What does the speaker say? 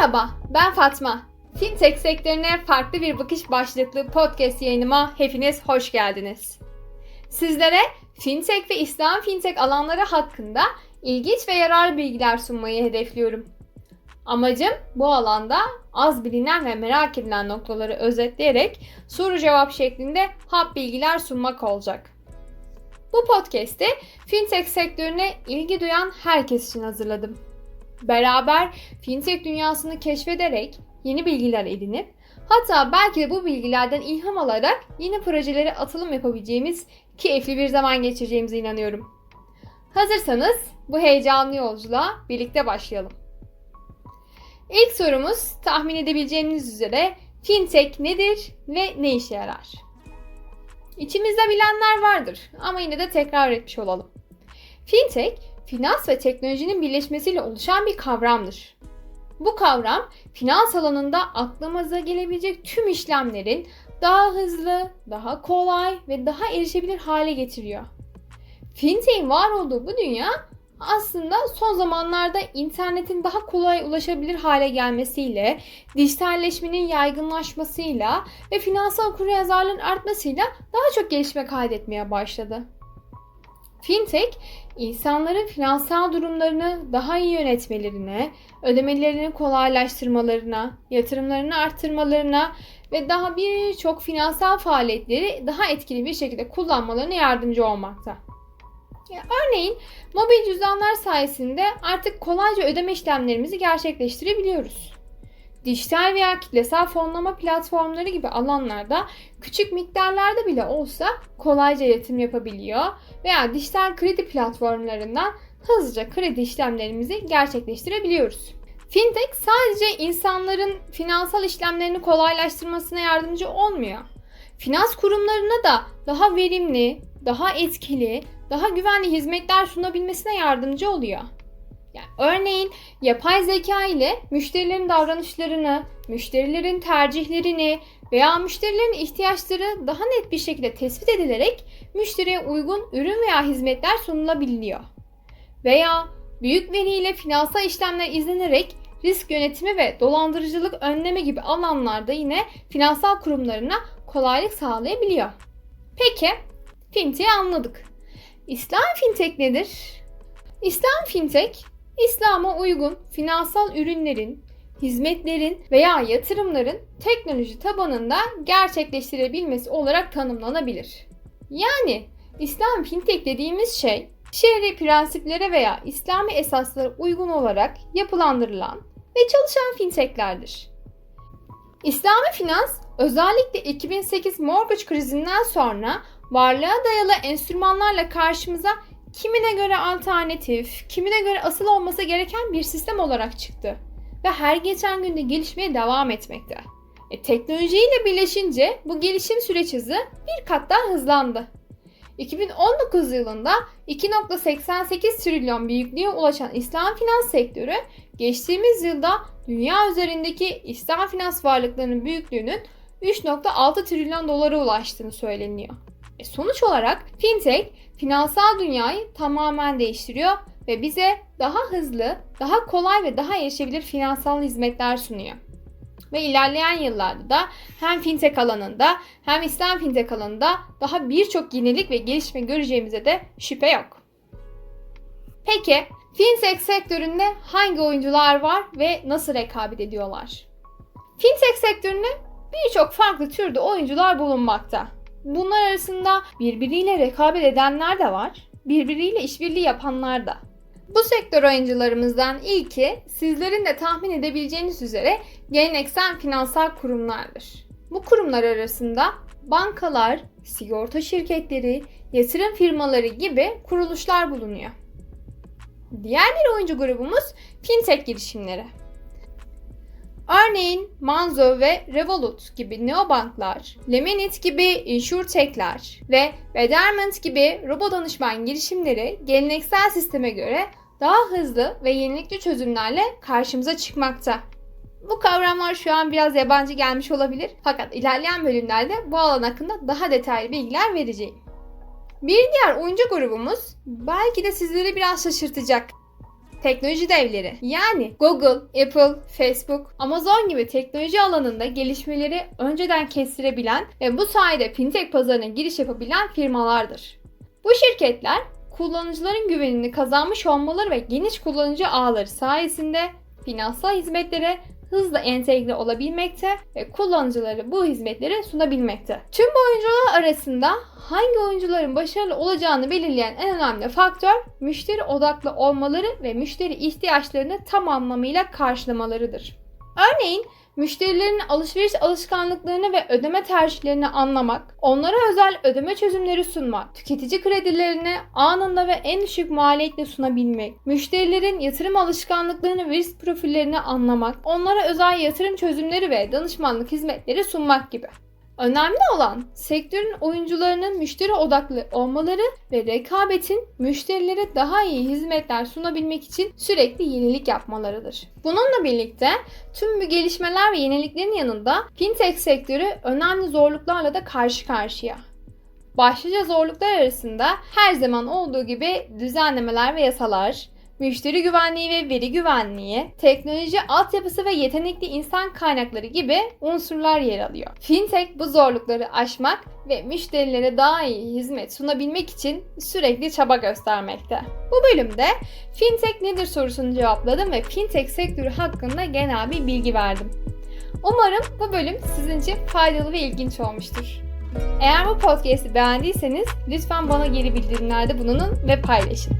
Merhaba, ben Fatma. Fintech sektörüne farklı bir bakış başlıklı podcast yayınıma hepiniz hoş geldiniz. Sizlere fintech ve İslam fintech alanları hakkında ilginç ve yararlı bilgiler sunmayı hedefliyorum. Amacım bu alanda az bilinen ve merak edilen noktaları özetleyerek soru cevap şeklinde hap bilgiler sunmak olacak. Bu podcast'i fintech sektörüne ilgi duyan herkes için hazırladım. Beraber fintech dünyasını keşfederek yeni bilgiler edinip hatta belki de bu bilgilerden ilham alarak yeni projelere atılım yapabileceğimiz keyifli bir zaman geçireceğimize inanıyorum. Hazırsanız bu heyecanlı yolculuğa birlikte başlayalım. İlk sorumuz tahmin edebileceğiniz üzere fintech nedir ve ne işe yarar? İçimizde bilenler vardır ama yine de tekrar etmiş olalım. Fintech, finans ve teknolojinin birleşmesiyle oluşan bir kavramdır. Bu kavram finans alanında aklımıza gelebilecek tüm işlemlerin daha hızlı, daha kolay ve daha erişebilir hale getiriyor. Fintech'in var olduğu bu dünya aslında son zamanlarda internetin daha kolay ulaşabilir hale gelmesiyle, dijitalleşmenin yaygınlaşmasıyla ve finansal okuryazarlığın artmasıyla daha çok gelişme kaydetmeye başladı. Fintech, insanların finansal durumlarını daha iyi yönetmelerine, ödemelerini kolaylaştırmalarına, yatırımlarını arttırmalarına ve daha birçok finansal faaliyetleri daha etkili bir şekilde kullanmalarına yardımcı olmakta. Örneğin mobil cüzdanlar sayesinde artık kolayca ödeme işlemlerimizi gerçekleştirebiliyoruz. Dijital veya kitlesel fonlama platformları gibi alanlarda küçük miktarlarda bile olsa kolayca yatırım yapabiliyor veya dijital kredi platformlarından hızlıca kredi işlemlerimizi gerçekleştirebiliyoruz. Fintech sadece insanların finansal işlemlerini kolaylaştırmasına yardımcı olmuyor. Finans kurumlarına da daha verimli, daha etkili, daha güvenli hizmetler sunabilmesine yardımcı oluyor. Yani örneğin yapay zeka ile müşterilerin davranışlarını, müşterilerin tercihlerini veya müşterilerin ihtiyaçları daha net bir şekilde tespit edilerek müşteriye uygun ürün veya hizmetler sunulabiliyor. Veya büyük veriyle finansal işlemler izlenerek risk yönetimi ve dolandırıcılık önleme gibi alanlarda yine finansal kurumlarına kolaylık sağlayabiliyor. Peki, fintech'i anladık. İslam fintech nedir? İslam fintech, İslam'a uygun finansal ürünlerin, hizmetlerin veya yatırımların teknoloji tabanında gerçekleştirebilmesi olarak tanımlanabilir. Yani İslam fintech dediğimiz şey şer'i prensiplere veya İslami esaslara uygun olarak yapılandırılan ve çalışan fintechlerdir. İslami finans özellikle 2008 mortgage krizinden sonra varlığa dayalı enstrümanlarla karşımıza kimine göre alternatif, kimine göre asıl olması gereken bir sistem olarak çıktı ve her geçen günde gelişmeye devam etmekte. E, teknolojiyle birleşince bu gelişim süreç hızı bir kat daha hızlandı. 2019 yılında 2.88 trilyon büyüklüğe ulaşan İslam finans sektörü geçtiğimiz yılda dünya üzerindeki İslam finans varlıklarının büyüklüğünün 3.6 trilyon dolara ulaştığını söyleniyor. E sonuç olarak fintech finansal dünyayı tamamen değiştiriyor ve bize daha hızlı, daha kolay ve daha erişebilir finansal hizmetler sunuyor. Ve ilerleyen yıllarda da hem fintech alanında hem İslam fintech alanında daha birçok yenilik ve gelişme göreceğimize de şüphe yok. Peki fintech sektöründe hangi oyuncular var ve nasıl rekabet ediyorlar? Fintech sektöründe birçok farklı türde oyuncular bulunmakta. Bunlar arasında birbiriyle rekabet edenler de var, birbiriyle işbirliği yapanlar da. Bu sektör oyuncularımızdan ilki sizlerin de tahmin edebileceğiniz üzere geleneksel finansal kurumlardır. Bu kurumlar arasında bankalar, sigorta şirketleri, yatırım firmaları gibi kuruluşlar bulunuyor. Diğer bir oyuncu grubumuz fintech girişimleri. Örneğin Manzo ve Revolut gibi neobanklar, Lemonit gibi insurtech'ler ve Betterment gibi robot danışman girişimleri geleneksel sisteme göre daha hızlı ve yenilikçi çözümlerle karşımıza çıkmakta. Bu kavramlar şu an biraz yabancı gelmiş olabilir fakat ilerleyen bölümlerde bu alan hakkında daha detaylı bilgiler vereceğim. Bir diğer oyuncu grubumuz belki de sizleri biraz şaşırtacak. Teknoloji devleri yani Google, Apple, Facebook, Amazon gibi teknoloji alanında gelişmeleri önceden kestirebilen ve bu sayede fintech pazarına giriş yapabilen firmalardır. Bu şirketler kullanıcıların güvenini kazanmış olmaları ve geniş kullanıcı ağları sayesinde finansal hizmetlere hızla entegre olabilmekte ve kullanıcıları bu hizmetleri sunabilmekte. Tüm bu oyuncular arasında hangi oyuncuların başarılı olacağını belirleyen en önemli faktör müşteri odaklı olmaları ve müşteri ihtiyaçlarını tam anlamıyla karşılamalarıdır. Örneğin müşterilerin alışveriş alışkanlıklarını ve ödeme tercihlerini anlamak, onlara özel ödeme çözümleri sunmak, tüketici kredilerini anında ve en düşük maliyetle sunabilmek, müşterilerin yatırım alışkanlıklarını ve risk profillerini anlamak, onlara özel yatırım çözümleri ve danışmanlık hizmetleri sunmak gibi. Önemli olan sektörün oyuncularının müşteri odaklı olmaları ve rekabetin müşterilere daha iyi hizmetler sunabilmek için sürekli yenilik yapmalarıdır. Bununla birlikte tüm bu gelişmeler ve yeniliklerin yanında fintech sektörü önemli zorluklarla da karşı karşıya. Başlıca zorluklar arasında her zaman olduğu gibi düzenlemeler ve yasalar, müşteri güvenliği ve veri güvenliği, teknoloji altyapısı ve yetenekli insan kaynakları gibi unsurlar yer alıyor. Fintech bu zorlukları aşmak ve müşterilere daha iyi hizmet sunabilmek için sürekli çaba göstermekte. Bu bölümde Fintech nedir sorusunu cevapladım ve Fintech sektörü hakkında genel bir bilgi verdim. Umarım bu bölüm sizin için faydalı ve ilginç olmuştur. Eğer bu podcast'i beğendiyseniz lütfen bana geri bildirimlerde bulunun ve paylaşın.